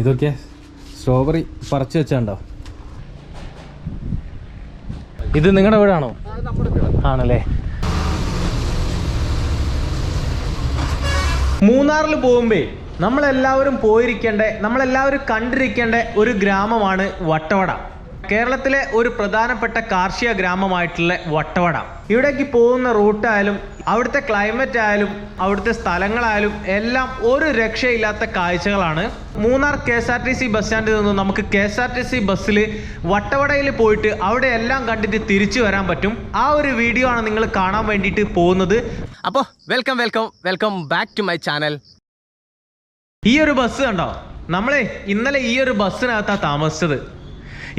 ഇതൊക്കെ സ്ട്രോബെറി പറിച്ചു വെച്ചാണ്ടോ? ഇത് നിങ്ങളുടെ വീടാണോ? ആണല്ലേ. മൂന്നാറിൽ പോകുമ്പേ നമ്മളെല്ലാവരും പോയിരിക്കേണ്ട നമ്മളെല്ലാവരും കണ്ടിരിക്കേണ്ട ഒരു ഗ്രാമമാണ് വട്ടവട. കേരളത്തിലെ ഒരു പ്രധാനപ്പെട്ട കാർഷിക ഗ്രാമമായിട്ടുള്ള വട്ടവട. ഇവിടേക്ക് പോകുന്ന റൂട്ടായാലും അവിടുത്തെ ക്ലൈമറ്റ് ആയാലും അവിടുത്തെ സ്ഥലങ്ങളായാലും എല്ലാം ഒരു രക്ഷയില്ലാത്ത കാഴ്ചകളാണ്. Munnar K S R T C bus സ്റ്റാൻഡിൽ നിന്ന് നമുക്ക് K S R T C ബസ്സിൽ വട്ടവടയിൽ പോയിട്ട് അവിടെ എല്ലാം കണ്ടിട്ട് തിരിച്ചു വരാൻ പറ്റും. ആ ഒരു വീഡിയോ ആണ് നിങ്ങൾ കാണാൻ വേണ്ടിയിട്ട് പോകുന്നത്. അപ്പോൾ welcome welcome welcome back to my channel ഈ ഒരു ബസ് കണ്ടോ? നമ്മളെ ഇന്നലെ ഈ ഒരു ബസ്സിനകത്താണ് താമസിച്ചത്.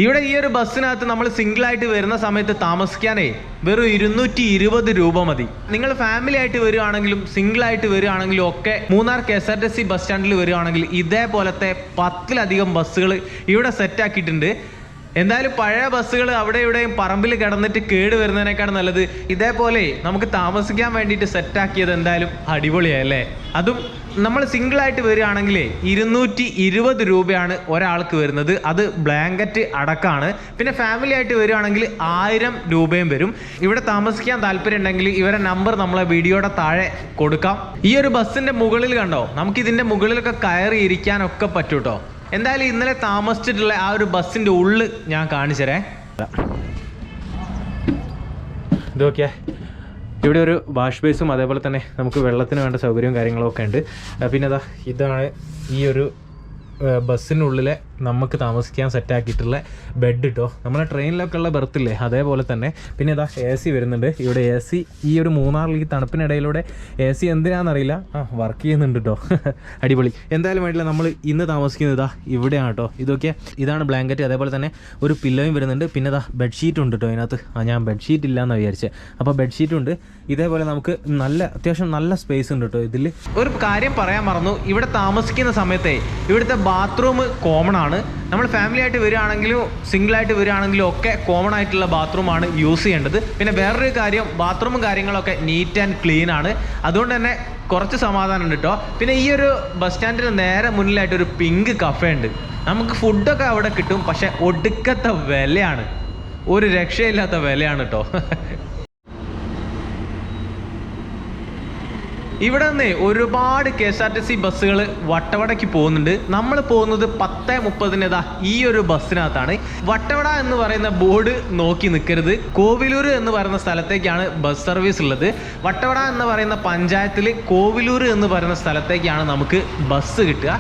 ഇവിടെ ഈ ഒരു ബസ്സിനകത്ത് നമ്മൾ സിംഗിൾ ആയിട്ട് വരുന്ന സമയത്ത് താമസിക്കാനേ വെറും ഇരുന്നൂറ്റി ഇരുപത് രൂപ മതി. നിങ്ങൾ ഫാമിലി ആയിട്ട് വരികയാണെങ്കിലും സിംഗിൾ ആയിട്ട് വരികയാണെങ്കിലും ഒക്കെ Munnar K S R T C bus സ്റ്റാൻഡിൽ വരികയാണെങ്കിൽ ഇതേപോലത്തെ പത്തിലധികം ബസ്സുകൾ ഇവിടെ സെറ്റ് ആക്കിയിട്ടുണ്ട്. എന്തായാലും പഴയ ബസ്സുകൾ അവിടെ ഇവിടെയും പറമ്പിൽ കിടന്നിട്ട് കേട് വരുന്നതിനേക്കാൾ നല്ലത്. ഇതേപോലെ നമുക്ക് താമസിക്കാൻ വേണ്ടിയിട്ട് സെറ്റാക്കിയത് എന്തായാലും അടിപൊളിയായി അല്ലേ അതും നമ്മൾ സിംഗിൾ ആയിട്ട് വരികയാണെങ്കിൽ ഇരുന്നൂറ്റി ഇരുപത് രൂപയാണ് ഒരാൾക്ക് വരുന്നത്. അത് ബ്ലാങ്കറ്റ് അടക്കമാണ് പിന്നെ ഫാമിലി ആയിട്ട് വരികയാണെങ്കിൽ ആയിരം രൂപയും വരും. ഇവിടെ താമസിക്കാൻ താല്പര്യം ഉണ്ടെങ്കിൽ ഇവരെ നമ്പർ നമ്മളെ വീഡിയോയുടെ താഴെ കൊടുക്കാം. ഈ ഒരു ബസ്സിന്റെ മുകളിൽ കണ്ടോ? നമുക്ക് ഇതിന്റെ മുകളിലൊക്കെ കയറി ഇരിക്കാനൊക്കെ പറ്റൂട്ടോ. എന്തായാലും ഇന്നലെ താമസിച്ചിട്ടുള്ള ആ ഒരു ബസ്സിന്റെ ഉള്ളിൽ ഞാൻ കാണിച്ചരേ ഇതൊക്കെയാ ഇവിടെ ഒരു വാഷ് ബേസും അതേപോലെ തന്നെ നമുക്ക് വെള്ളത്തിന് വേണ്ട സൗകര്യവും കാര്യങ്ങളൊക്കെ ഉണ്ട്. പിന്നെ അതാ ഇതാണ് ഈ ഒരു ബസ്സിനുള്ളിലെ നമുക്ക് താമസിക്കാൻ സെറ്റാക്കിയിട്ടുള്ള ബെഡ് കേട്ടോ നമ്മളെ ട്രെയിനിലൊക്കെ ഉള്ള ബെർത്തില്ലേ അതേപോലെ തന്നെ. പിന്നെ ഇതാ എ സി വരുന്നുണ്ട്. ഇവിടെ എ സി ഈ ഒരു മൂന്നാറിൽ ഈ തണുപ്പിനിടയിലൂടെ എ സി എന്തിനാണെന്നറിയില്ല ആ വർക്ക് ചെയ്യുന്നുണ്ട് കേട്ടോ അടിപൊളി. എന്തായാലും വേണ്ടില്ല നമ്മൾ ഇന്ന് താമസിക്കുന്നത് ഇതാ ഇവിടെയാണ് കേട്ടോ ഇതൊക്കെ ഇതാണ് ബ്ലാങ്കറ്റ് അതേപോലെ തന്നെ ഒരു പില്ലോയും വരുന്നുണ്ട്. പിന്നെ ഇതാ ബെഡ്ഷീറ്റ് ഉണ്ട് കേട്ടോ ഇതിനകത്ത്. ആ ഞാൻ ബെഡ്ഷീറ്റ് ഇല്ല എന്ന് വിചാരിച്ചത് അപ്പോൾ ബെഡ്ഷീറ്റ് ഉണ്ട്. ഇതേപോലെ നമുക്ക് നല്ല അത്യാവശ്യം നല്ല സ്പേസ് ഉണ്ട് കേട്ടോ ഇതിൽ ഒരു കാര്യം പറയാൻ മറന്നു. ഇവിടെ താമസിക്കുന്ന സമയത്തെ ഇവിടുത്തെ ബാത്റൂം കോമൺ ആണ്. നമ്മൾ ഫാമിലി ആയിട്ട് വരികയാണെങ്കിലും സിംഗിൾ ആയിട്ട് വരികയാണെങ്കിലും ഒക്കെ കോമൺ ആയിട്ടുള്ള ബാത്റൂമാണ് യൂസ് ചെയ്യേണ്ടത്. പിന്നെ വേറൊരു കാര്യം ബാത്റൂമും കാര്യങ്ങളൊക്കെ നീറ്റ് ആൻഡ് ക്ലീൻ ആണ്. അതുകൊണ്ട് തന്നെ കുറച്ച് സമാധാനം ഉണ്ട് കേട്ടോ പിന്നെ ഈ ഒരു ബസ് സ്റ്റാൻഡിന് നേരെ മുന്നിലായിട്ട് ഒരു പിങ്ക് കഫേ ഉണ്ട്. നമുക്ക് ഫുഡൊക്കെ അവിടെ കിട്ടും പക്ഷെ ഒടുക്കത്തെ വിലയാണ്. ഒരു രക്ഷയില്ലാത്ത വിലയാണ് കേട്ടോ ഇവിടെ നിന്ന് ഒരുപാട് K S R T C ബസ്സുകൾ വട്ടവടയ്ക്ക് പോകുന്നുണ്ട്. നമ്മൾ പോകുന്നത് പത്ത് മുപ്പതിന് ഇതാ ഈ ഒരു ബസ്സിനകത്താണ്. വട്ടവട എന്ന് പറയുന്ന ബോർഡ് നോക്കി നിൽക്കരുത് കോവിലൂർ എന്ന് പറയുന്ന സ്ഥലത്തേക്കാണ് ബസ് സർവീസ് ഉള്ളത്. വട്ടവട എന്ന് പറയുന്ന പഞ്ചായത്തിൽ കോവിലൂർ എന്ന് പറയുന്ന സ്ഥലത്തേക്കാണ് നമുക്ക് ബസ് കിട്ടുക.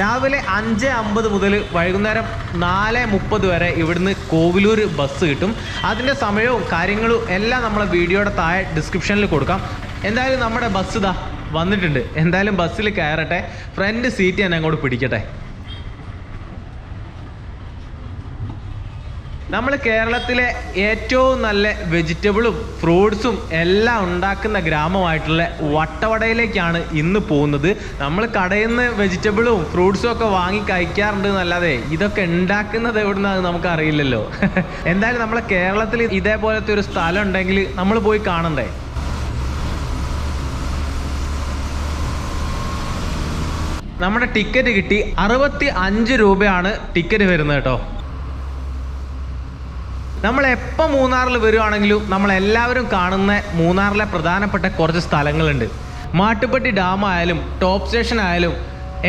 രാവിലെ അഞ്ച് അമ്പത് മുതൽ വൈകുന്നേരം നാല് മുപ്പത് വരെ ഇവിടുന്ന് കോവിലൂർ ബസ് കിട്ടും. അതിന്റെ സമയവും കാര്യങ്ങളും എല്ലാം നമ്മളെ വീഡിയോയുടെ താഴെ ഡിസ്ക്രിപ്ഷനിൽ കൊടുക്കാം. എന്തായാലും നമ്മുടെ ബസ് ഇതാ വന്നിട്ടുണ്ട്. എന്തായാലും ബസ്സിൽ കയറട്ടെ. ഫ്രണ്ട് സീറ്റ് തന്നെ അങ്ങോട്ട് പിടിക്കട്ടെ. നമ്മൾ കേരളത്തിലെ ഏറ്റവും നല്ല വെജിറ്റബിളും ഫ്രൂട്ട്സും എല്ലാം ഉണ്ടാക്കുന്ന ഗ്രാമമായിട്ടുള്ള വട്ടവടയിലേക്കാണ് ഇന്ന് പോകുന്നത്. നമ്മൾ കടയിൽ നിന്ന് വെജിറ്റബിളും ഫ്രൂട്ട്സും ഒക്കെ വാങ്ങി കഴിക്കാറുണ്ട് എന്നല്ലാതെ ഇതൊക്കെ ഉണ്ടാക്കുന്നത് എവിടുന്നാണ് നമുക്ക് അറിയില്ലല്ലോ. എന്തായാലും നമ്മളെ കേരളത്തിൽ ഇതേപോലത്തെ ഒരു സ്ഥലം ഉണ്ടെങ്കിൽ നമ്മൾ പോയി കാണണ്ടേ? നമ്മുടെ ടിക്കറ്റ് കിട്ടി അറുപത്തി അഞ്ച് രൂപയാണ് ടിക്കറ്റ് വരുന്നത് കേട്ടോ. നമ്മൾ എപ്പോൾ മൂന്നാറിൽ വരുവാണെങ്കിലും നമ്മളെല്ലാവരും കാണുന്ന മൂന്നാറിലെ പ്രധാനപ്പെട്ട കുറച്ച് സ്ഥലങ്ങളുണ്ട്. മാട്ടുപ്പെട്ടി ഡാം ആയാലും ടോപ്പ് സ്റ്റേഷൻ ആയാലും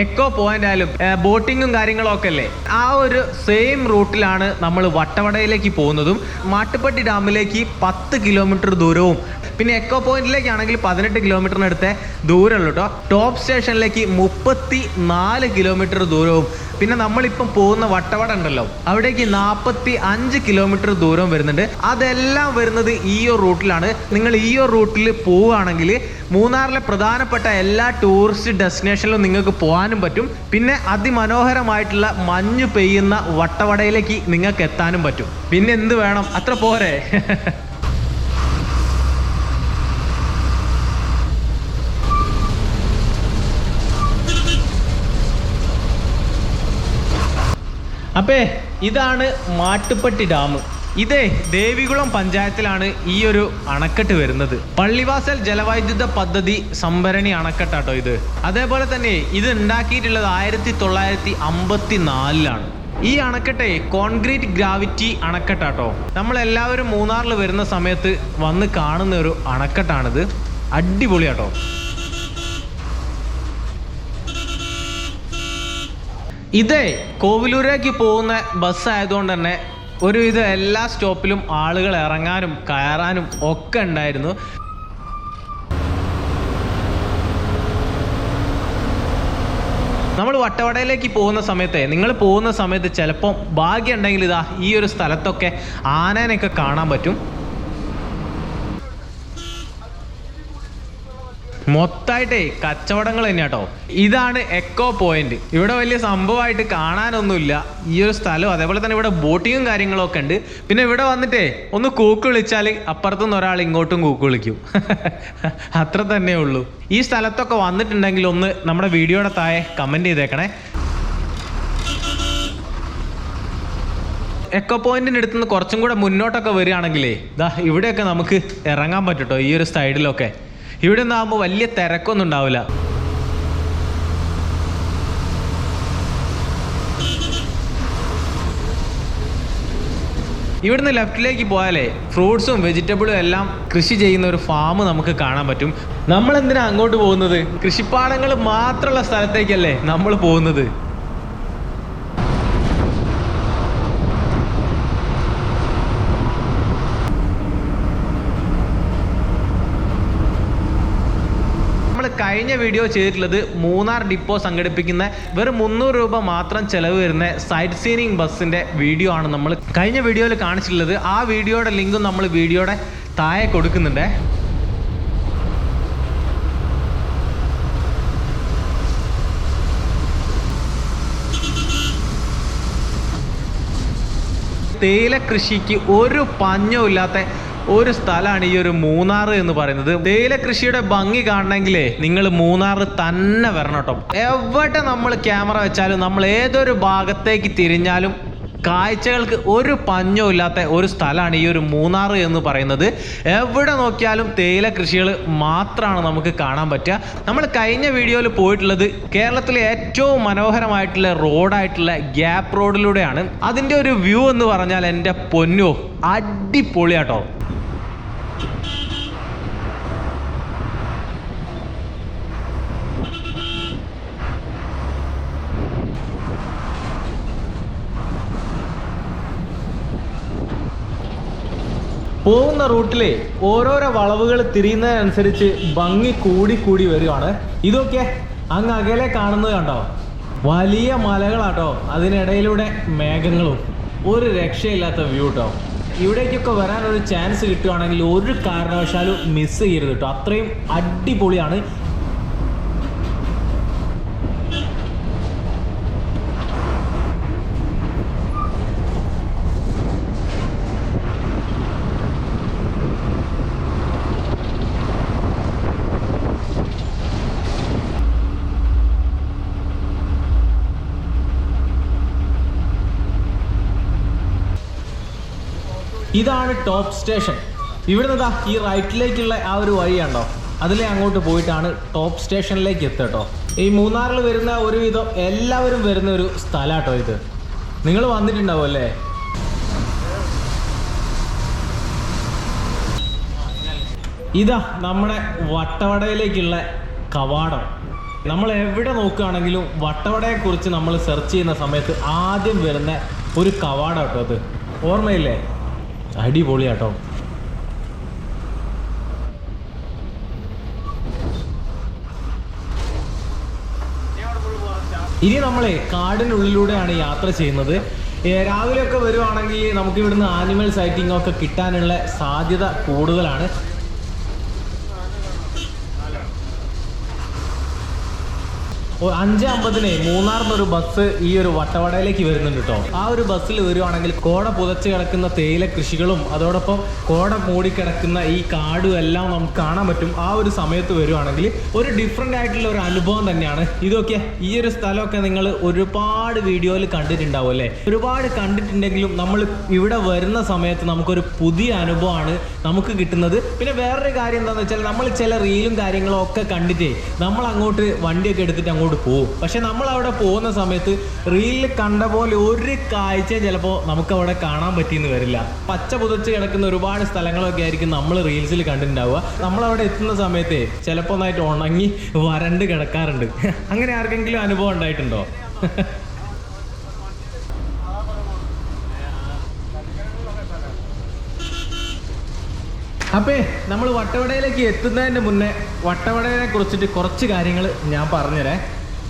എക്കോ പോയിന്റ് ആയാലും ബോട്ടിങ്ങും കാര്യങ്ങളൊക്കെ അല്ലേ ആ ഒരു സെയിം റൂട്ടിലാണ് നമ്മൾ വട്ടവടയിലേക്ക് പോകുന്നതും മാട്ടുപ്പെട്ടി ഡാമിലേക്ക് പത്ത് കിലോമീറ്റർ ദൂരവും പിന്നെ എക്കോ പോയിന്റിലേക്കാണെങ്കിൽ പതിനെട്ട് കിലോമീറ്ററിനടുത്ത് ദൂരമുള്ളൂ കേട്ടോ ടോപ്പ് സ്റ്റേഷനിലേക്ക് മുപ്പത്തി നാല് കിലോമീറ്റർ ദൂരവും. പിന്നെ നമ്മളിപ്പം പോകുന്ന വട്ടവട ഉണ്ടല്ലോ. അവിടേക്ക് നാൽപ്പത്തി അഞ്ച് കിലോമീറ്റർ ദൂരം വരുന്നുണ്ട്. അതെല്ലാം വരുന്നത് ഈ ഒരു റൂട്ടിലാണ്. നിങ്ങൾ ഈ ഒരു റൂട്ടിൽ പോവുകയാണെങ്കിൽ മൂന്നാറിലെ പ്രധാനപ്പെട്ട എല്ലാ ടൂറിസ്റ്റ് ഡെസ്റ്റിനേഷനിലും നിങ്ങൾക്ക് പോകാനും പറ്റും. പിന്നെ അതിമനോഹരമായിട്ടുള്ള മഞ്ഞ് പെയ്യുന്ന വട്ടവടയിലേക്ക് നിങ്ങൾക്ക് എത്താനും പറ്റും. പിന്നെ എന്ത് വേണം? അത്ര പോരെ. അപ്പേ ഇതാണ് മാട്ടുപ്പെട്ടി ഡാം. ഇതേ ദേവികുളം പഞ്ചായത്തിലാണ് ഈ ഒരു അണക്കെട്ട് വരുന്നത്. പള്ളിവാസൽ ജലവൈദ്യുത പദ്ധതി സംഭരണി അണക്കെട്ടാട്ടോ ഇത്. അതേപോലെ തന്നെ ഇത് ഉണ്ടാക്കിയിട്ടുള്ളത് ആയിരത്തി തൊള്ളായിരത്തി അമ്പത്തി നാലിലാണ് ഈ അണക്കെട്ടെ കോൺക്രീറ്റ് ഗ്രാവിറ്റി അണക്കെട്ടാട്ടോ. നമ്മൾ എല്ലാവരും മൂന്നാറിൽ വരുന്ന സമയത്ത് വന്ന് കാണുന്ന ഒരു അണക്കെട്ടാണിത്. അടിപൊളിയാട്ടോ. ഇതേ കോവിലൂരേക്ക് പോകുന്ന ബസ് ആയതുകൊണ്ട് തന്നെ ഒരുവിധം എല്ലാ സ്റ്റോപ്പിലും ആളുകൾ ഇറങ്ങാനും കയറാനും ഒക്കെ ഉണ്ടായിരുന്നു. നമ്മൾ വട്ടവടയിലേക്ക് പോകുന്ന സമയത്തെ നിങ്ങൾ പോകുന്ന സമയത്ത് ചിലപ്പം ഭാഗ്യം ഉണ്ടെങ്കിൽ ഇതാ ഈ ഒരു സ്ഥലത്തൊക്കെ ആനേനെയൊക്കെ കാണാൻ പറ്റും. മൊത്തമായിട്ടേ കച്ചവടങ്ങൾ തന്നെയാട്ടോ ഇതാണ് എക്കോ പോയിന്റ് ഇവിടെ വലിയ സംഭവമായിട്ട് കാണാനൊന്നുമില്ല. ഈ ഒരു സ്ഥലം അതേപോലെ തന്നെ ഇവിടെ ബോട്ടിങ്ങും കാര്യങ്ങളൊക്കെ ഉണ്ട്. പിന്നെ ഇവിടെ വന്നിട്ടേ ഒന്ന് കൂക്ക് വിളിച്ചാൽ അപ്പുറത്തുനിന്ന് ഒരാൾ ഇങ്ങോട്ടും കൂക്ക് വിളിക്കും. അത്ര തന്നെ ഉള്ളൂ. ഈ സ്ഥലത്തൊക്കെ വന്നിട്ടുണ്ടെങ്കിൽ ഒന്ന് നമ്മുടെ വീഡിയോയുടെ താഴെ കമന്റ് ചെയ്തേക്കണേ. എക്കോ പോയിന്റിന്റെ അടുത്ത് നിന്ന് കുറച്ചും കൂടെ മുന്നോട്ടൊക്കെ വരികയാണെങ്കിലേ ദാ ഇവിടെയൊക്കെ നമുക്ക് ഇറങ്ങാൻ പറ്റുട്ടോ ഈ ഒരു സൈഡിലൊക്കെ ഇവിടെ നിന്നാകുമ്പോൾ വലിയ തിരക്കൊന്നും ഉണ്ടാവില്ല ഇവിടുന്ന് ലെഫ്റ്റിലേക്ക് പോയാലേ ഫ്രൂട്ട്സും വെജിറ്റബിളും എല്ലാം കൃഷി ചെയ്യുന്ന ഒരു ഫാം നമുക്ക് കാണാൻ പറ്റും. നമ്മൾ എന്തിനാ അങ്ങോട്ട് പോകുന്നത്? കൃഷിപ്പാടങ്ങൾ മാത്രമുള്ള സ്ഥലത്തേക്കല്ലേ നമ്മൾ പോകുന്നത് നമ്മൾ കഴിഞ്ഞ വീഡിയോ ചെയ്തിട്ടുള്ളത് മൂന്നാർ ഡിപ്പോ സംഘടിപ്പിക്കുന്ന വെറും മുന്നൂറ് രൂപ മാത്രം ചെലവ് വരുന്ന സൈറ്റ് സീനിങ് ബസ്സിന്റെ വീഡിയോ ആണ് നമ്മൾ കഴിഞ്ഞ വീഡിയോയിൽ കാണിച്ചിട്ടുള്ളത്. ആ വീഡിയോയുടെ ലിങ്കും നമ്മൾ വീഡിയോയുടെ താഴെ കൊടുക്കുന്നുണ്ട്. തേയില കൃഷിക്ക് ഒരു പഞ്ഞവും ഇല്ലാത്ത ഒരു സ്ഥലമാണ് ഈ ഒരു മൂന്നാർ എന്ന് പറയുന്നത്. തേയില കൃഷിയുടെ ഭംഗി കാണണമെങ്കിലേ നിങ്ങൾ മൂന്നാർ തന്നെ വരണം കേട്ടോ. എവിടെ നമ്മൾ ക്യാമറ വെച്ചാലും നമ്മൾ ഏതൊരു ഭാഗത്തേക്ക് തിരിഞ്ഞാലും കാഴ്ചകൾക്ക് ഒരു പഞ്ഞവും ഇല്ലാത്ത ഒരു സ്ഥലമാണ് ഈ ഒരു മൂന്നാർ എന്ന് പറയുന്നത്. എവിടെ നോക്കിയാലും തേയില കൃഷികൾ മാത്രമാണ് നമുക്ക് കാണാൻ പറ്റുക. നമ്മൾ കഴിഞ്ഞ വീഡിയോയിൽ പോയിട്ടുള്ളത് കേരളത്തിലെ ഏറ്റവും മനോഹരമായിട്ടുള്ള റോഡായിട്ടുള്ള ഗ്യാപ്പ് റോഡിലൂടെയാണ്. അതിന്റെ ഒരു വ്യൂ എന്ന് പറഞ്ഞാൽ എന്റെ പൊന്നോ അടിപൊളിയാട്ടോ. പോകുന്ന റൂട്ടിലെ ഓരോരോ വളവുകൾ തിരിയുന്നതിനനുസരിച്ച് ഭംഗി കൂടി കൂടി വരികയാണ്. ഇതൊക്കെ അങ്ങ് അകലെ കാണുന്നത് കണ്ടോ? വലിയ മലകളാട്ടോ. അതിനിടയിലൂടെ മേഘങ്ങളും. ഒരു രക്ഷയില്ലാത്ത വ്യൂ കേട്ടോ ഇവിടേക്കൊക്കെ വരാനൊരു ചാൻസ് കിട്ടുകയാണെങ്കിൽ ഒരു കാരണവശാലും മിസ് ചെയ്യരുത് കേട്ടോ അത്രയും അടിപൊളിയാണ്. ഇതാണ് ടോപ്പ് സ്റ്റേഷൻ ഇവിടുന്ന് ഈ റൈറ്റിലേക്കുള്ള ആ ഒരു വഴിയുണ്ടോ അതിലെ അങ്ങോട്ട് പോയിട്ടാണ് ടോപ്പ് സ്റ്റേഷനിലേക്ക് എത്തട്ടോ ഈ മൂന്നാറിൽ വരുന്ന ഒരുവിധം എല്ലാവരും വരുന്ന ഒരു സ്ഥലാട്ടോ ഇത്. നിങ്ങൾ വന്നിട്ടുണ്ടാവും അല്ലേ? ഇതാ നമ്മുടെ വട്ടവടയിലേക്കുള്ള കവാടം. നമ്മൾ എവിടെ നോക്കുകയാണെങ്കിലും വട്ടവടയെക്കുറിച്ച് നമ്മൾ സെർച്ച് ചെയ്യുന്ന സമയത്ത് ആദ്യം വരുന്ന ഒരു കവാടം കേട്ടോ അത് ഓർമ്മയില്ലേ? അടിപൊളിയാട്ടോ. ഇനി നമ്മളെ കാടിനുള്ളിലൂടെയാണ് യാത്ര ചെയ്യുന്നത്. രാവിലെയൊക്കെ വരുവാണെങ്കിൽ നമുക്ക് ഇവിടുന്ന് ആനിമൽ സൈറ്റിംഗ് ഒക്കെ കിട്ടാനുള്ള സാധ്യത കൂടുതലാണ്. അഞ്ച് അമ്പതിന് മൂന്നാറിന്ന് ഒരു ബസ് ഈ ഒരു വട്ടവടയിലേക്ക് വരുന്നുണ്ട് കേട്ടോ ആ ഒരു ബസ്സിൽ വരുവാണെങ്കിൽ കോട പുതച്ച് കിടക്കുന്ന തേയില കൃഷികളും അതോടൊപ്പം കോട മൂടിക്കിടക്കുന്ന ഈ കാടും എല്ലാം നമുക്ക് കാണാൻ പറ്റും. ആ ഒരു സമയത്ത് വരുവാണെങ്കിൽ ഒരു ഡിഫറെന്റ് ആയിട്ടുള്ള ഒരു അനുഭവം തന്നെയാണ്. ഇതൊക്കെ ഈ ഒരു സ്ഥലമൊക്കെ നിങ്ങൾ ഒരുപാട് വീഡിയോയിൽ കണ്ടിട്ടുണ്ടാവും അല്ലേ? ഒരുപാട് കണ്ടിട്ടുണ്ടെങ്കിലും നമ്മൾ ഇവിടെ വരുന്ന സമയത്ത് നമുക്കൊരു പുതിയ അനുഭവമാണ് നമുക്ക് കിട്ടുന്നത്. പിന്നെ വേറൊരു കാര്യം എന്താണെന്ന് വെച്ചാൽ നമ്മൾ ചില റീലും കാര്യങ്ങളും ഒക്കെ കണ്ടിട്ടേ നമ്മൾ അങ്ങോട്ട് വണ്ടിയൊക്കെ എടുത്തിട്ട് അങ്ങോട്ട് പോകും പക്ഷെ നമ്മൾ അവിടെ പോകുന്ന സമയത്ത് റീലിൽ കണ്ട പോലെ ഒരു കാഴ്ച ചിലപ്പോൾ നമുക്ക് അവിടെ കാണാൻ പറ്റിയെന്ന് വരില്ല. പച്ച പുതച്ച് കിടക്കുന്ന ഒരുപാട് സ്ഥലങ്ങളൊക്കെ ആയിരിക്കും നമ്മൾ റീൽസിൽ കണ്ടിട്ടുണ്ടാവുക. നമ്മൾ അവിടെ എത്തുന്ന സമയത്ത് ചിലപ്പോൾ ഒന്നായിട്ട് ഉണങ്ങി വരണ്ട് കിടക്കാറുണ്ട്. അങ്ങനെ ആർക്കെങ്കിലും അനുഭവം ഉണ്ടായിട്ടുണ്ടോ? അപ്പേ നമ്മൾ വട്ടവടയിലേക്ക് എത്തുന്നതിന് മുന്നേ വട്ടവടയെ കുറിച്ചിട്ട് കുറച്ച് കാര്യങ്ങൾ ഞാൻ പറഞ്ഞുതരാം.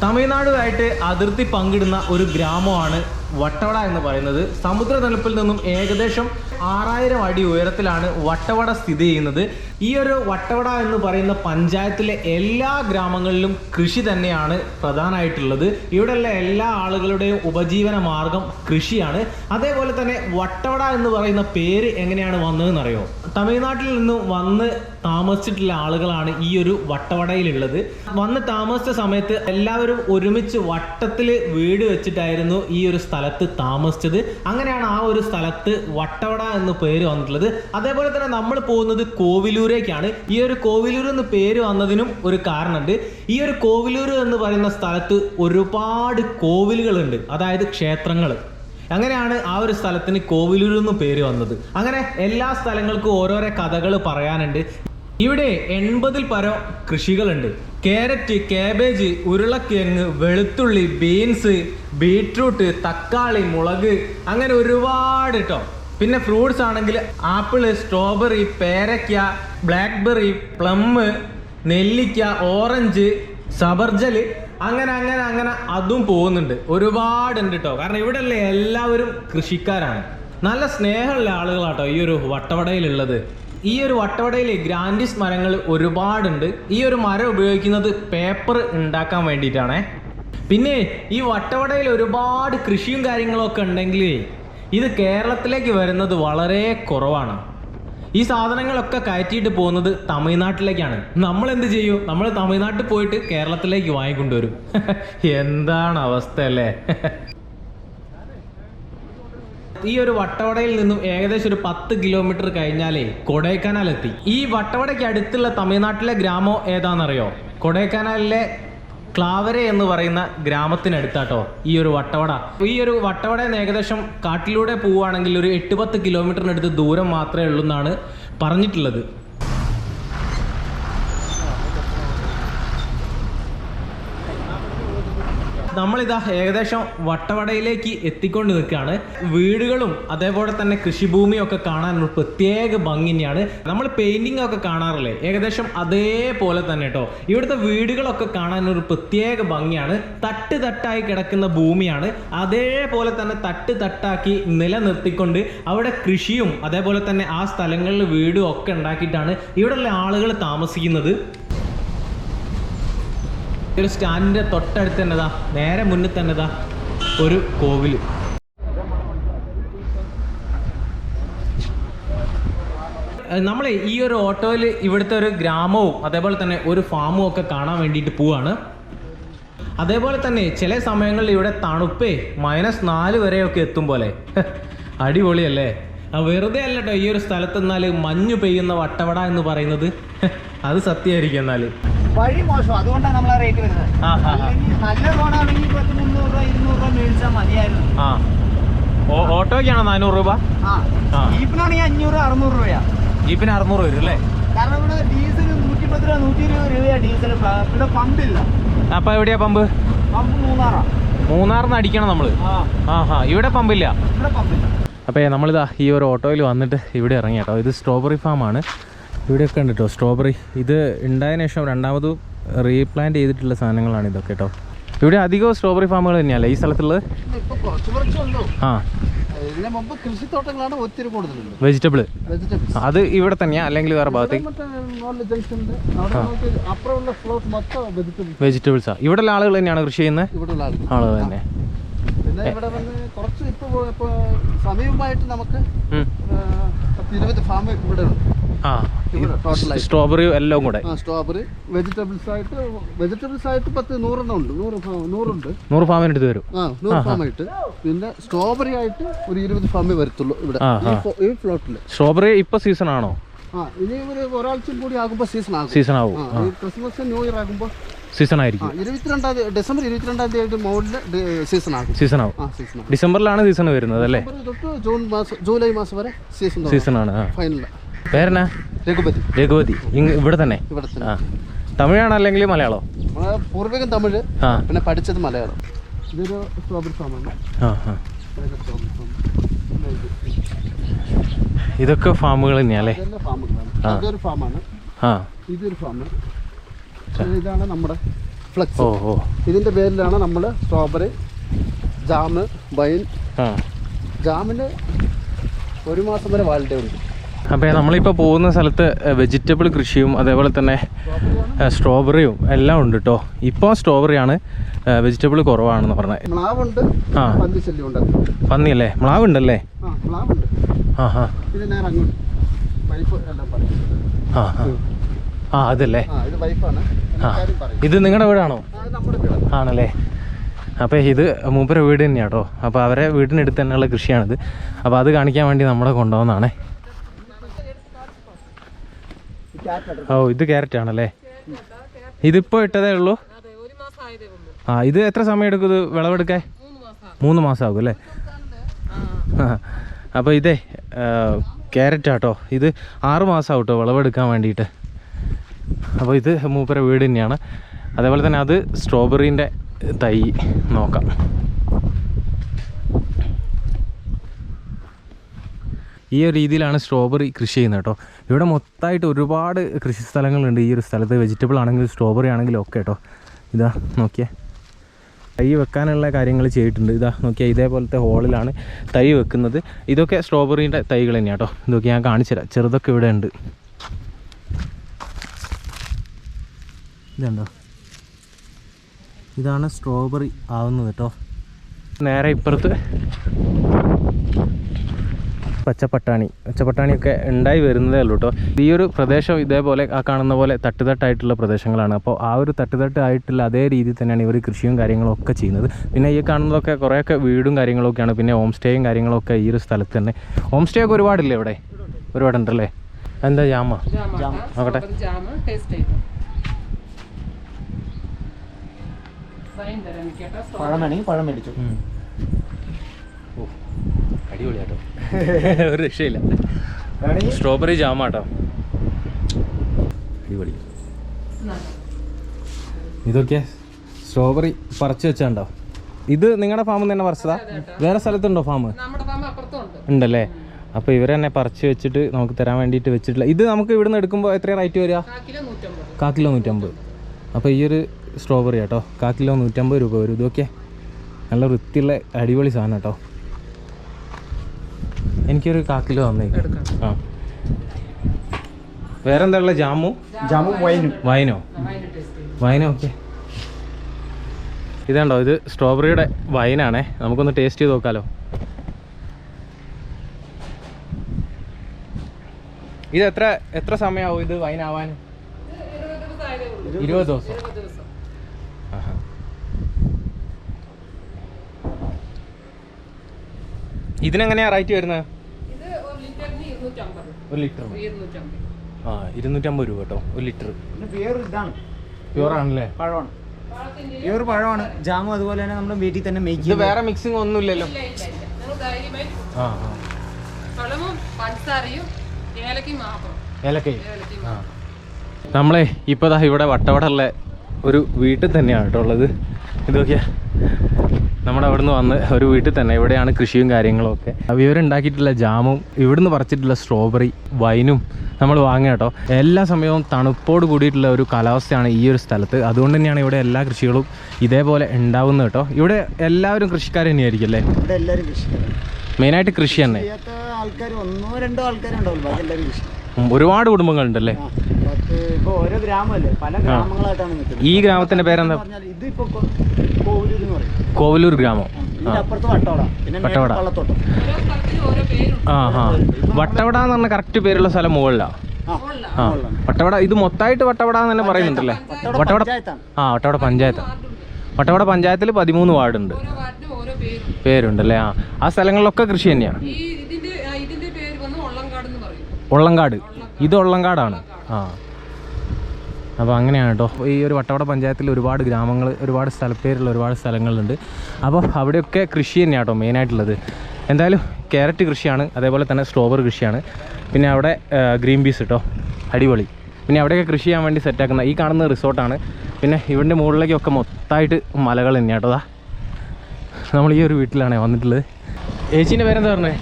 തമിഴ്നാടുമായിട്ട് അതിർത്തി പങ്കിടുന്ന ഒരു ഗ്രാമമാണ് വട്ടവട എന്ന് പറയുന്നത്. സമുദ്രനിരപ്പിൽ നിന്നും ഏകദേശം ആറായിരം അടി ഉയരത്തിലാണ് വട്ടവട സ്ഥിതി ചെയ്യുന്നത്. ഈ ഒരു വട്ടവട എന്ന് പറയുന്ന പഞ്ചായത്തിലെ എല്ലാ ഗ്രാമങ്ങളിലും കൃഷി തന്നെയാണ് പ്രധാനമായിട്ടുള്ളത്. ഇവിടെയുള്ള എല്ലാ ആളുകളുടെയും ഉപജീവന മാർഗം കൃഷിയാണ്. അതേപോലെ തന്നെ വട്ടവട എന്ന് പറയുന്ന പേര് എങ്ങനെയാണ് വന്നതെന്ന് അറിയോ തമിഴ്നാട്ടിൽ നിന്ന് വന്ന് താമസിച്ചിട്ടുള്ള ആളുകളാണ് ഈ ഒരു വട്ടവടയിലുള്ളത്. വന്ന് താമസിച്ച സമയത്ത് എല്ലാവരും ഒരുമിച്ച് വട്ടത്തിൽ വീട് വെച്ചിട്ടായിരുന്നു ഈ ഒരു സ്ഥലത്ത് താമസിച്ചത്. അങ്ങനെയാണ് ആ ഒരു സ്ഥലത്ത് വട്ടവട എന്ന് പേര് വന്നിട്ടുള്ളത്. അതേപോലെ തന്നെ നമ്മൾ പോകുന്നത് കോവിലൂരേക്കാണ്. ഈ ഒരു കോവിലൂർ എന്ന് പേര് വന്നതിനും ഒരു കാരണമുണ്ട്. ഈ ഒരു കോവിലൂർ എന്ന് പറയുന്ന സ്ഥലത്ത് ഒരുപാട് കോവിലുകളുണ്ട്. അതായത് ക്ഷേത്രങ്ങൾ അങ്ങനെയാണ് ആ ഒരു സ്ഥലത്തിന് കോവിലൂർ എന്ന് പേര് വന്നത്. അങ്ങനെ എല്ലാ സ്ഥലങ്ങൾക്കും ഓരോരോ കഥകൾ പറയാനുണ്ട്. ഇവിടെ എൺപതിൽ പരം കൃഷികളുണ്ട്. കാരറ്റ് കാബേജ് ഉരുളക്കിഴങ്ങ് വെളുത്തുള്ളി ബീൻസ് ബീട്രൂട്ട് തക്കാളി മുളക് അങ്ങനെ ഒരുപാട് കേട്ടോ പിന്നെ ഫ്രൂട്ട്സ് ആണെങ്കിൽ ആപ്പിൾ സ്ട്രോബെറി പേരയ്ക്ക ബ്ലാക്ക്ബെറി പ്ലം നെല്ലിക്ക ഓറഞ്ച് സബർജൽ അങ്ങനെ അങ്ങനെ അങ്ങനെ അതും പോകുന്നുണ്ട്. ഒരുപാടുണ്ട് കേട്ടോ കാരണം ഇവിടെയുള്ള എല്ലാവരും കൃഷിക്കാരാണ്. നല്ല സ്നേഹമുള്ള ആളുകളാട്ടോ ഈ ഒരു വട്ടവടയിലുള്ളത്. ഈ ഒരു വട്ടവടയിൽ ഗ്രാൻഡിസ് മരങ്ങൾ ഒരുപാടുണ്ട്. ഈ ഒരു മരം ഉപയോഗിക്കുന്നത് പേപ്പർ ഉണ്ടാക്കാൻ വേണ്ടിയിട്ടാണേ. പിന്നെ ഈ വട്ടവടയിൽ ഒരുപാട് കൃഷിയും കാര്യങ്ങളൊക്കെ ഉണ്ടെങ്കിൽ ഇത് കേരളത്തിലേക്ക് വരുന്നത് വളരെ കുറവാണ്. ഈ സാധനങ്ങളൊക്കെ കയറ്റിയിട്ട് പോകുന്നത് തമിഴ്നാട്ടിലേക്കാണ്. നമ്മൾ എന്ത് ചെയ്യും? നമ്മൾ തമിഴ്നാട്ടിൽ പോയിട്ട് കേരളത്തിലേക്ക് വാങ്ങിക്കൊണ്ടുവരും. എന്താണ് അവസ്ഥ അല്ലേ ഈ ഒരു വട്ടവടയിൽ നിന്നും ഏകദേശം ഒരു പത്ത് കിലോമീറ്റർ കഴിഞ്ഞാലേ കൊടൈക്കനാൽ എത്തി ഈ വട്ടവടയ്ക്ക് അടുത്തുള്ള തമിഴ്നാട്ടിലെ ഗ്രാമം ഏതാണെന്നറിയോ? കൊടൈക്കനാലിലെ ക്ലാവര എന്ന് പറയുന്ന ഗ്രാമത്തിനടുത്താട്ടോ ഈ ഒരു വട്ടവട. ഈ ഒരു വട്ടവട ഏകദേശം കാട്ടിലൂടെ പോവുകയാണെങ്കിൽ ഒരു എട്ട് പത്ത് കിലോമീറ്ററിനടുത്ത് ദൂരം മാത്രമേ ഉള്ളൂ എന്നാണ് പറഞ്ഞിട്ടുള്ളത്. നമ്മളിതാ ഏകദേശം വട്ടവടയിലേക്ക് എത്തിക്കൊണ്ട് നിൽക്കുകയാണ്. വീടുകളും അതേപോലെ തന്നെ കൃഷിഭൂമിയും ഒക്കെ കാണാൻ പ്രത്യേക ഭംഗി തന്നെയാണ്. നമ്മൾ പെയിന്റിംഗ് ഒക്കെ കാണാറില്ലേ? ഏകദേശം അതേപോലെ തന്നെ കേട്ടോ ഇവിടുത്തെ വീടുകളൊക്കെ കാണാൻ ഒരു പ്രത്യേക ഭംഗിയാണ്. തട്ട് തട്ടായി കിടക്കുന്ന ഭൂമിയാണ്. അതേപോലെ തന്നെ തട്ട് തട്ടാക്കി നിലനിർത്തിക്കൊണ്ട് അവിടെ കൃഷിയും അതേപോലെ തന്നെ ആ സ്ഥലങ്ങളിൽ വീടും ഒക്കെ ഉണ്ടാക്കിയിട്ടാണ് ഇവിടെയുള്ള ആളുകൾ താമസിക്കുന്നത്. ഈ ഒരു സ്റ്റാൻഡിന്റെ തൊട്ടടുത്ത് തന്നെതാ നേരെ മുന്നിൽ തന്നെതാ ഒരു കോവിൽ നമ്മൾ ഈ ഒരു ഓട്ടോയിൽ ഇവിടുത്തെ ഒരു ഗ്രാമവും അതേപോലെ തന്നെ ഒരു ഫാമും ഒക്കെ കാണാൻ വേണ്ടിയിട്ട് പോവാണ്. അതേപോലെ തന്നെ ചില സമയങ്ങളിൽ ഇവിടെ തണുപ്പേ മൈനസ് നാല് വരെയൊക്കെ എത്തും പോലെ. അടിപൊളിയല്ലേ? വെറുതെ അല്ലട്ടോ ഈ ഒരു സ്ഥലത്ത് എന്നാൽ മഞ്ഞു പെയ്യുന്ന വട്ടവട എന്ന് പറയുന്നത്. അത് സത്യമായിരിക്കും എന്നാൽ വഴി മോശം. അതുകൊണ്ടാണ് നമ്മൾ ആ റേറ്റ് വരുന്നത് നല്ല റോഡാണെങ്കിൽ പത്ത് മുന്നൂറ് രൂപ ഇരുന്നൂറ് രൂപ മേടിച്ചാൽ മതിയായിരുന്നു. ഓട്ടോയ്ക്കാണോ നാനൂറ് രൂപ. ജീപ്പിനാണെങ്കിൽ അഞ്ഞൂറ് അറുന്നൂറ് രൂപയാ. ജീപ്പിന് അറുന്നൂറ് വരും അല്ലേ? കാരണം ഇവിടെ ഡീസൽ നൂറ്റി പത്ത് രൂപ നൂറ്റി ഇരുപത് രൂപയാ ഡീസൽ ഇവിടെ പമ്പില്ല അപ്പൊ എവിടെയാ പമ്പ് പമ്പ് മൂന്നാറാ. മൂന്നാറിന്ന് അടിക്കണം നമ്മൾ. ആ. ഇവിടെ പമ്പില്ല ഇവിടെ പമ്പില്ല അപ്പോൾ നമ്മളിതാ ഈ ഒരു ഓട്ടോയിൽ വന്നിട്ട് ഇവിടെ ഇറങ്ങി കേട്ടോ ഇത് സ്ട്രോബെറി ഫാമാണ് ഇവിടെയൊക്കെ ഉണ്ട് കേട്ടോ. സ്ട്രോബെറി ഇത് ഉണ്ടായതിനു ശേഷം രണ്ടാമത് റീപ്ലാന്റ് ചെയ്തിട്ടുള്ള സാധനങ്ങളാണ് ഇതൊക്കെ കേട്ടോ. ഇവിടെ അധികവും സ്ട്രോബെറി ഫാമുകൾ തന്നെയല്ലേ ഈ സ്ഥലത്തുള്ളത്? ആ. വെജിറ്റബിൾ അത് ഇവിടെ തന്നെയാ അല്ലെങ്കിൽ വേറെ ഭാഗത്ത് വെജിറ്റബിൾസാ ഇവിടെ ഉള്ള ആളുകൾ തന്നെയാണ് കൃഷി ചെയ്യുന്നത്? ആളുകൾ. തന്നെ. ഇവിടെ വന്ന് കുറച്ച് ഇപ്പോൾ ഇപ്പോൾ സമീപമായിട്ട് നമുക്ക് ഉം. ആ, പത്ത് ഇരുപത് ഫാം ഇവിടെ ഉണ്ട്. ആ ഇവിടെ ടോട്ടലായിട്ട് സ്ട്രോബെറി എല്ലാം കൂടെ. സ്ട്രോബെറി വെജിറ്റബിൾസ് ആയിട്ട് വെജിറ്റബിൾസ് ആയിട്ട് പത്ത് നൂറെണ്ണം ഉണ്ട്. നൂറ് നൂറുണ്ട്. നൂറ് ഫാമിന് എടുത്ത് വരും ആ നൂറ് ഫാമായിട്ട് പിന്നെ സ്ട്രോബെറി ആയിട്ട് ഒരു ഇരുപത് ഫാമേ വരത്തുള്ളൂ ഇവിടെ. ഈ ഫ്ലോട്ടിൽ സ്ട്രോബെറി ഇപ്പൊ സീസൺ ആണോ? ആ ഇനി ഒരു ഒരാഴ്ചയും കൂടി ആകുമ്പോൾ സീസൺ ആകും. സീസൺ ആകും ക്രിസ്മസ് ന്യൂ ഇയർ ആകുമ്പോൾ സീസൺ ആയിരിക്കും. ഇരുപത്തിരണ്ടാം തീയതി ഡിസംബർ ഇരുപത്തിരണ്ടാം തീയതി മുകളിൽ സീസൺ ആകും. സീസൺ ആകും. ഡിസംബറിലാണ് സീസൺ വരുന്നത് അല്ലേ? തൊട്ട് ജൂൺ മാസം ജൂലൈ മാസം വരെ സീസൺ സീസൺ ആണ് ഫൈനൽ പേരെന്നാ? രഘുപതി. രഘുപതി. ഇവിടെ തന്നെ? ആ. തമിഴാണോ അല്ലെങ്കിൽ മലയാളോ? നമ്മളെ പൂർവികം തമിഴ് ആ. പിന്നെ പഠിച്ചത് മലയാളം. ഇതൊരു സ്ട്രോബെറി ഫാമാണ് ആ ആ. ഇതൊക്കെ ഫാമുകൾ തന്നെയാ അല്ലേ? ഇതെല്ലാം ഫാമുകളാണ്. ആ. അതൊരു ഫാമാണ്. ആ. ഇതൊരു ഇതാണ് നമ്മുടെ ഫ്ലക്സ്. ഓ ഓ. ഇതിന്റെ പേരിലാണ് നമ്മൾ സ്ട്രോബെറി ജാമ് വൈൻ. ആ. ജാമിന് ഒരു മാസം വരെ വാലിഡേ ഉണ്ട്. അപ്പോൾ നമ്മളിപ്പോൾ പോകുന്ന സ്ഥലത്ത് വെജിറ്റബിൾ കൃഷിയും അതേപോലെ തന്നെ സ്ട്രോബെറിയും എല്ലാം ഉണ്ട് കേട്ടോ ഇപ്പോൾ സ്ട്രോബെറിയാണ് വെജിറ്റബിൾ കുറവാണെന്ന് പറഞ്ഞത്. ആ. പന്നി അല്ലേ പന്നിയല്ലേ? ഉണ്ടല്ലേ ആ ആ ആ. അതല്ലേ? ആ ഇത് നിങ്ങളുടെ വീടാണോ? ആണല്ലേ? അപ്പോൾ ഇത് മൂപ്പര വീട് തന്നെയാണ് കേട്ടോ അപ്പോൾ അവരെ വീടിനടുത്ത് തന്നെയുള്ള കൃഷിയാണിത്. അപ്പോൾ അത് കാണിക്കാൻ വേണ്ടി നമ്മളെ കൊണ്ടുപോകുന്നതാണേ ഓ ഇത് ക്യാരറ്റ് ആണല്ലേ? ഇതിപ്പോ ഇട്ടതേ ഉള്ളൂ? ആ ഇത് എത്ര സമയം എടുക്കും ഇത് വിളവെടുക്കാൻ? മൂന്ന് മാസം ആകും അല്ലേ അപ്പോൾ ഇതേ ക്യാരറ്റ് ആട്ടോ. ഇത് ആറ് മാസം ആവട്ടോ വിളവെടുക്കാൻ വേണ്ടിയിട്ട്. അപ്പോൾ ഇത് മൂപ്പര വീട് തന്നെയാണ്. അതേപോലെ തന്നെ അത് സ്ട്രോബെറീന്റെ തൈ നോക്കാം. ഈ ഒരു രീതിയിലാണ് സ്ട്രോബെറി കൃഷി ചെയ്യുന്നത് കേട്ടോ. ഇവിടെ മൊത്തമായിട്ട് ഒരുപാട് കൃഷി സ്ഥലങ്ങളുണ്ട്. ഈ ഒരു സ്ഥലത്ത് വെജിറ്റബിൾ ആണെങ്കിലും സ്ട്രോബെറി ആണെങ്കിലും ഒക്കെ കേട്ടോ ഇതാ നോക്കിയേ. തൈ വെക്കാനുള്ള കാര്യങ്ങൾ ചെയ്തിട്ടുണ്ട്. ഇതാ നോക്കിയാൽ ഇതേപോലത്തെ ഹോളിലാണ് തൈ വെക്കുന്നത്. ഇതൊക്കെ സ്ട്രോബെറീന്റെ തൈകൾ തന്നെയാണ് കേട്ടോ ഇതൊക്കെ ഞാൻ കാണിച്ചു തരാം. ചെറുതൊക്കെ ഇവിടെ ഉണ്ട്. ഇതുണ്ടോ ഇതാണ് സ്ട്രോബെറി ആവുന്നത് കേട്ടോ നേരെ ഇപ്പുറത്ത് പച്ചപ്പട്ടാണി. പച്ചപ്പട്ടാണിയൊക്കെ ഉണ്ടായി വരുന്നതേ ഉള്ളൂ കേട്ടോ ഈ ഒരു പ്രദേശം ഇതേപോലെ ആ കാണുന്ന പോലെ തട്ടുതട്ടായിട്ടുള്ള പ്രദേശങ്ങളാണ്. അപ്പോൾ ആ ഒരു തട്ടുതട്ടായിട്ടുള്ള അതേ രീതിയിൽ തന്നെയാണ് ഇവർ കൃഷിയും കാര്യങ്ങളും ഒക്കെ ചെയ്യുന്നത്. പിന്നെ ഈ കാണുന്നതൊക്കെ കുറേയൊക്കെ വീടും കാര്യങ്ങളൊക്കെയാണ്. പിന്നെ ഹോം സ്റ്റേയും കാര്യങ്ങളൊക്കെ ഈ ഒരു സ്ഥലത്ത് തന്നെ. ഹോം സ്റ്റേ ഒക്കെ ഒരുപാടില്ലേ ഇവിടെ? ഒരുപാടുണ്ടല്ലേ? എന്താ ജാമ? നോക്കട്ടെ. പഴമണി പഴം വേണമെങ്കിൽ പഴം മേടിച്ചു. ഓ അടിപൊളിയാട്ടോ. ഒരു രക്ഷയില്ല. സ്ട്രോബെറി ജാമാട്ടോ അടിപൊളി. ഇതൊക്കെ സ്ട്രോബെറി പറിച്ചു വെച്ചാണ്ടോ? ഇത് നിങ്ങളുടെ ഫാമിൽ തന്നെ പറിച്ചതാ? വേറെ സ്ഥലത്തുണ്ടോ ഫാം നമ്മുടെ ഫാം അപ്പുറത്തുണ്ട്. ഉണ്ടല്ലേ? അപ്പോൾ ഇവർ തന്നെ പറിച്ചു വെച്ചിട്ട് നമുക്ക് തരാൻ വേണ്ടിയിട്ട് വെച്ചിട്ടില്ല ഇത് നമുക്ക് ഇവിടുന്ന് എടുക്കുമ്പോൾ എത്ര റേറ്റ് വരിക? കാ കിലോ നൂറ്റമ്പത്. കാ കിലോ നൂറ്റമ്പത്. അപ്പോൾ ഈ ഒരു സ്ട്രോബെറി കേട്ടോ കാ കിലോ നൂറ്റമ്പത് രൂപ വരും. ഇതൊക്കെ നല്ല വൃത്തിയുള്ള അടിപൊളി സാധനം കേട്ടോ. എനിക്കൊരു കാക്കിലോ കിലോ തന്നേ ആ. വേറെന്താ ജാമു? Jam wine. വൈനും? വൈനോ ഓക്കെ. ഇതാണ്ടോ ഇത് സ്ട്രോബെറിയുടെ വൈനാണേ. നമുക്കൊന്ന് ടേസ്റ്റ് ചെയ്ത് നോക്കാലോ. ഇത് എത്ര എത്ര സമയമാവും ഇത് വൈനാവാൻ? ഇരുപത് ദിവസം. ഇതിനെങ്ങനെയാ റേറ്റ് വരുന്നത് ഇത് ഒരു ലിറ്ററിന് ഇരുന്നൂറ്റമ്പത് ഒരു ലിറ്റർ ഇരുന്നൂറ്റമ്പത്. ആ ഇരുന്നൂറ്റമ്പത് രൂപ കേട്ടോ. ഒരു ലിറ്റർ. പിന്നെ വേറെ ഇതാണ്. പ്യൂർ ആണല്ലേ പഴമാണ് വളത്തിന്റെ പ്യൂർ പഴമാണ്. ജാമും അതുപോലെ തന്നെ നമ്മുടെ വീട്ടിൽ തന്നെ മേക്ക് ഇത് വേറെ മിക്സിംഗ് ഒന്നുമില്ലല്ലോ ആ ആ. ഏലക്കയും നമ്മളെ ഇപ്പൊ ദാ ഇവിടെ വട്ടവടല്ലേ ഒരു വീട്ടിൽ തന്നെയാണ് കേട്ടോ ഉള്ളത്. ഇത് നോക്കിയാ. നമ്മുടെ അവിടെ നിന്ന് വന്ന് ഒരു വീട്ടിൽ തന്നെ ഇവിടെയാണ് കൃഷിയും കാര്യങ്ങളും ഒക്കെ ഇവരുണ്ടാക്കിയിട്ടുള്ള ജാമും ഇവിടുന്ന് പറിച്ചിട്ടുള്ള സ്ട്രോബെറി വൈനും നമ്മൾ വാങ്ങുക കേട്ടോ. എല്ലാ സമയവും തണുപ്പോട് കൂടിയിട്ടുള്ള ഒരു കാലാവസ്ഥയാണ് ഈ ഒരു സ്ഥലത്ത്. അതുകൊണ്ട് തന്നെയാണ് ഇവിടെ എല്ലാ കൃഷികളും ഇതേപോലെ ഉണ്ടാവുന്നത് കേട്ടോ. ഇവിടെ എല്ലാവരും കൃഷിക്കാർ തന്നെയായിരിക്കും അല്ലേ? ഇവിടെ എല്ലാവരും കൃഷിക്കാരാണ് മെയിനായിട്ട് കൃഷി തന്നെ. ആൾക്കാർ ഒന്നോ രണ്ടോ ഒരുപാട് കുടുംബങ്ങളുണ്ടല്ലേ? ഇപ്പൊ ഓരോ ഗ്രാമമല്ലേ പല ഗ്രാമങ്ങളായിട്ടാണ് നിൽക്കുന്നത്. ഈ ഗ്രാമത്തിന്റെ പേരെന്താ? പറഞ്ഞാൽ ഇതിപ്പോ കൊ- കോവിലൂർ എന്ന് പറയും. കോവലൂർ ഗ്രാമം. അപ്പുറത്ത് വട്ടവട. പിന്നെ വട്ടവട. ഓരോ സ്ഥലത്തിനും ഓരോ പേരുണ്ട് ആ ആ. വട്ടവട എന്ന് പറഞ്ഞ കറക്റ്റ് പേരുള്ള സ്ഥലം മുകളിലാണ് ആ വട്ടവട ഇത് മൊത്തമായിട്ട് വട്ടവട എന്ന് തന്നെ പറയുന്നുണ്ടല്ലേ? വട്ടവട പഞ്ചായത്താണ്. ആ വട്ടവട പഞ്ചായത്ത്. വട്ടവട പഞ്ചായത്തിൽ പതിമൂന്ന് വാർഡുണ്ട്. ഓരോ വാർഡിനും ഓരോ പേരുണ്ട് പേരുണ്ടല്ലേ? ആ. ആ സ്ഥലങ്ങളിലൊക്കെ കൃഷി തന്നെയാണ് ഈ ഇതിന്റെ ഇതിന്റെ പേര് വന്ന് ഒള്ളംകാട് എന്ന് പറയും. ഉള്ളങ്കാട് ഇത് ഉള്ളങ്കാടാണ് ആ. അപ്പോൾ അങ്ങനെയാണ് കേട്ടോ. ഈ ഒരു വട്ടവട പഞ്ചായത്തിൽ ഒരുപാട് ഗ്രാമങ്ങൾ ഒരുപാട് സ്ഥലപ്പേരുള്ള ഒരുപാട് സ്ഥലങ്ങളുണ്ട്. അപ്പോൾ അവിടെയൊക്കെ കൃഷി തന്നെയാണ് കേട്ടോ മെയിനായിട്ടുള്ളത് എന്തായാലും ക്യാരറ്റ് കൃഷിയാണ് അതേപോലെ തന്നെ സ്ട്രോബറി കൃഷിയാണ്. പിന്നെ അവിടെ ഗ്രീൻ പീസ് കേട്ടോ അടിപൊളി. പിന്നെ അവിടെയൊക്കെ കൃഷി ചെയ്യാൻ വേണ്ടി സെറ്റാക്കുന്ന ഈ കാണുന്ന റിസോർട്ടാണ് പിന്നെ ഇവന്റെ മുകളിലേക്കൊക്കെ മൊത്തമായിട്ട് മലകൾ തന്നെയാണ് കേട്ടോ നമ്മൾ ഈ ഒരു വീട്ടിലാണ് വന്നിട്ടുള്ളത്. ചേച്ചീന്റെ പേരെന്താ പറഞ്ഞത്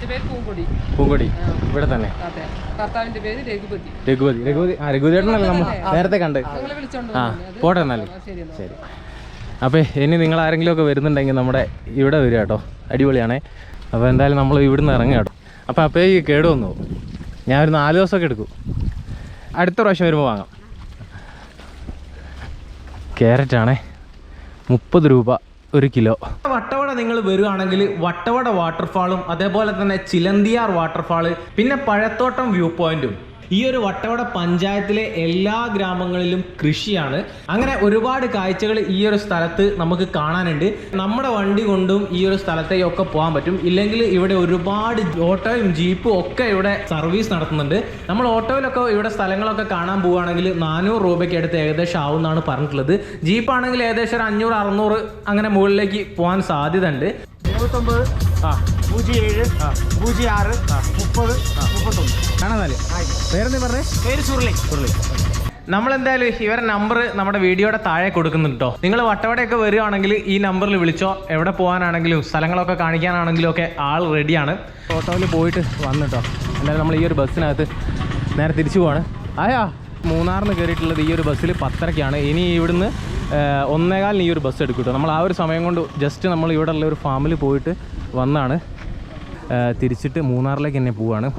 പൂങ്കൊടി. ഇവിടെ തന്നെ. ഭർത്താവിന്റെ പേര് രഘുപതി. രഘുപതി. രഘുപതി. ആ രഘുപതിയേട്ടനല്ലേ നമ്മൾ നേരത്തെ കണ്ട്. ആ. പോട്ടെ എന്നാൽ ശരി അപ്പൊ ശരി. അപ്പോൾ ഇനി നിങ്ങൾ ആരെങ്കിലും ഒക്കെ വരുന്നുണ്ടെങ്കിൽ നമ്മുടെ ഇവിടെ വരിക കേട്ടോ. അടിപൊളിയാണേ. അപ്പോൾ എന്തായാലും നമ്മൾ ഇവിടുന്ന് ഇറങ്ങുക കേട്ടോ. അപ്പോൾ അപ്പോൾ ഈ കേട് വന്നു. ഞാൻ ഒരു നാല് ദിവസമൊക്കെ എടുക്കും. അടുത്ത പ്രാവശ്യം വരുമ്പോൾ വാങ്ങാം. ക്യാരറ്റാണേ. മുപ്പത് രൂപ. ഒരു കിലോ. വട്ടവട നിങ്ങൾ വരുവാണെങ്കിൽ വട്ടവട വാട്ടർഫാളും അതേപോലെ തന്നെ ചിലന്തിയാർ വാട്ടർഫാൾ പിന്നെ പഴത്തോട്ടം വ്യൂ പോയിന്റും ഈ ഒരു വട്ടവട പഞ്ചായത്തിലെ എല്ലാ ഗ്രാമങ്ങളിലും കൃഷിയാണ്. അങ്ങനെ ഒരുപാട് കാഴ്ചകൾ ഈ ഒരു സ്ഥലത്ത് നമുക്ക് കാണാനുണ്ട്. നമ്മുടെ വണ്ടി കൊണ്ടും ഈ ഒരു സ്ഥലത്തേക്കൊക്കെ പോകാൻ പറ്റും. ഇല്ലെങ്കിൽ ഇവിടെ ഒരുപാട് ഓട്ടോയും ജീപ്പും ഒക്കെ ഇവിടെ സർവീസ് നടത്തുന്നുണ്ട്. നമ്മൾ ഓട്ടോയിലൊക്കെ ഇവിടെ സ്ഥലങ്ങളൊക്കെ കാണാൻ പോവുകയാണെങ്കിൽ നാനൂറ് രൂപയ്ക്ക് അടുത്ത് ഏകദേശം ആവും ആവുമെന്നാണ് പറഞ്ഞിട്ടുള്ളത്. ജീപ്പാണെങ്കിൽ ഏകദേശം ഒരു അഞ്ഞൂറ് അറുന്നൂറ് അങ്ങനെ മുകളിലേക്ക് പോകാൻ സാധ്യത ഉണ്ട് പൂജ്യം ഏഴ് പൂജ്യം ആറ് മുപ്പത് മുപ്പത്തൊന്ന്. കാണാന്നാൽ പേരെന്താ പറഞ്ഞേ? പേര് സുർലി. ഉരുളി നമ്മളെന്തായാലും ഇവരുടെ നമ്പർ നമ്മുടെ വീഡിയോയുടെ താഴെ കൊടുക്കുന്നുണ്ട് കേട്ടോ നിങ്ങൾ വട്ടവടയൊക്കെ വരികയാണെങ്കിൽ ഈ നമ്പറിൽ വിളിച്ചോ. എവിടെ പോകാനാണെങ്കിലും സ്ഥലങ്ങളൊക്കെ കാണിക്കാനാണെങ്കിലും ഒക്കെ ആൾ റെഡിയാണ്. ഓട്ടോയിൽ പോയിട്ട് വന്നിട്ടോ എന്തായാലും നമ്മൾ ഈ ഒരു ബസ്സിനകത്ത് നേരെ തിരിച്ചു പോവാണ്. ആയാ മൂന്നാറിന് കയറിയിട്ടുള്ളത് ഈ ഒരു ബസ്സിൽ പത്തരയ്ക്കാണ് ഇനി ഇവിടുന്ന് ഒന്നേകാലിന് ഈ ഒരു ബസ് എടുക്കും കേട്ടോ നമ്മൾ ആ ഒരു സമയം കൊണ്ട് ജസ്റ്റ് നമ്മൾ ഇവിടെ ഉള്ള ഒരു ഫാമിൽ പോയിട്ട് വന്നാണ്. തിരിച്ചിട്ട് മൂന്നാറിലേക്ക് തന്നെ പോവാണ്.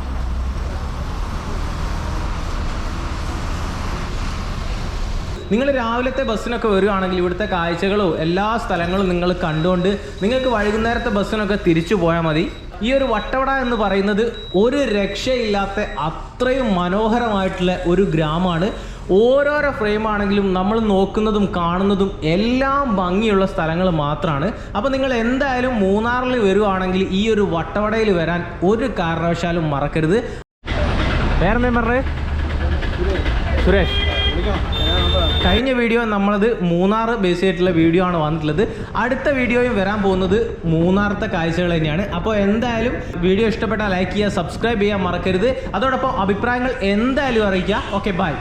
നിങ്ങൾ രാവിലത്തെ ബസ്സിനൊക്കെ വരികയാണെങ്കിൽ ഇവിടുത്തെ കാഴ്ചകളോ എല്ലാ സ്ഥലങ്ങളും നിങ്ങൾ കണ്ടുകൊണ്ട് നിങ്ങൾക്ക് വൈകുന്നേരത്തെ ബസ്സിനൊക്കെ തിരിച്ചു പോയാൽ മതി. ഈ ഒരു വട്ടവട എന്ന് പറയുന്നത് ഒരു രക്ഷയില്ലാത്ത അത്രയും മനോഹരമായിട്ടുള്ള ഒരു ഗ്രാമമാണ്. ഓരോരോ ഫ്രെയിം ആണെങ്കിലും നമ്മൾ നോക്കുന്നതും കാണുന്നതും എല്ലാം ഭംഗിയുള്ള സ്ഥലങ്ങൾ മാത്രമാണ് അപ്പോൾ നിങ്ങൾ എന്തായാലും മൂന്നാറിൽ വരുവാണെങ്കിൽ ഈ ഒരു വട്ടവടയിൽ വരാൻ ഒരു കാരണവശാലും മറക്കരുത്. വേറെന്തേ പറഞ്ഞത് സുരേഷ്. കഴിഞ്ഞ വീഡിയോ നമ്മളത് മൂന്നാർ ബേസ് ചെയ്തിട്ടുള്ള വീഡിയോ ആണ് വന്നിട്ടുള്ളത്. അടുത്ത വീഡിയോയും വരാൻ പോകുന്നത് മൂന്നാറത്തെ കാഴ്ചകൾ തന്നെയാണ്. അപ്പോൾ എന്തായാലും വീഡിയോ ഇഷ്ടപ്പെട്ടാൽ ലൈക്ക് ചെയ്യുക സബ്സ്ക്രൈബ് ചെയ്യാൻ മറക്കരുത്. അതോടൊപ്പം അഭിപ്രായങ്ങൾ എന്തായാലും അറിയിക്കുക. Okay bye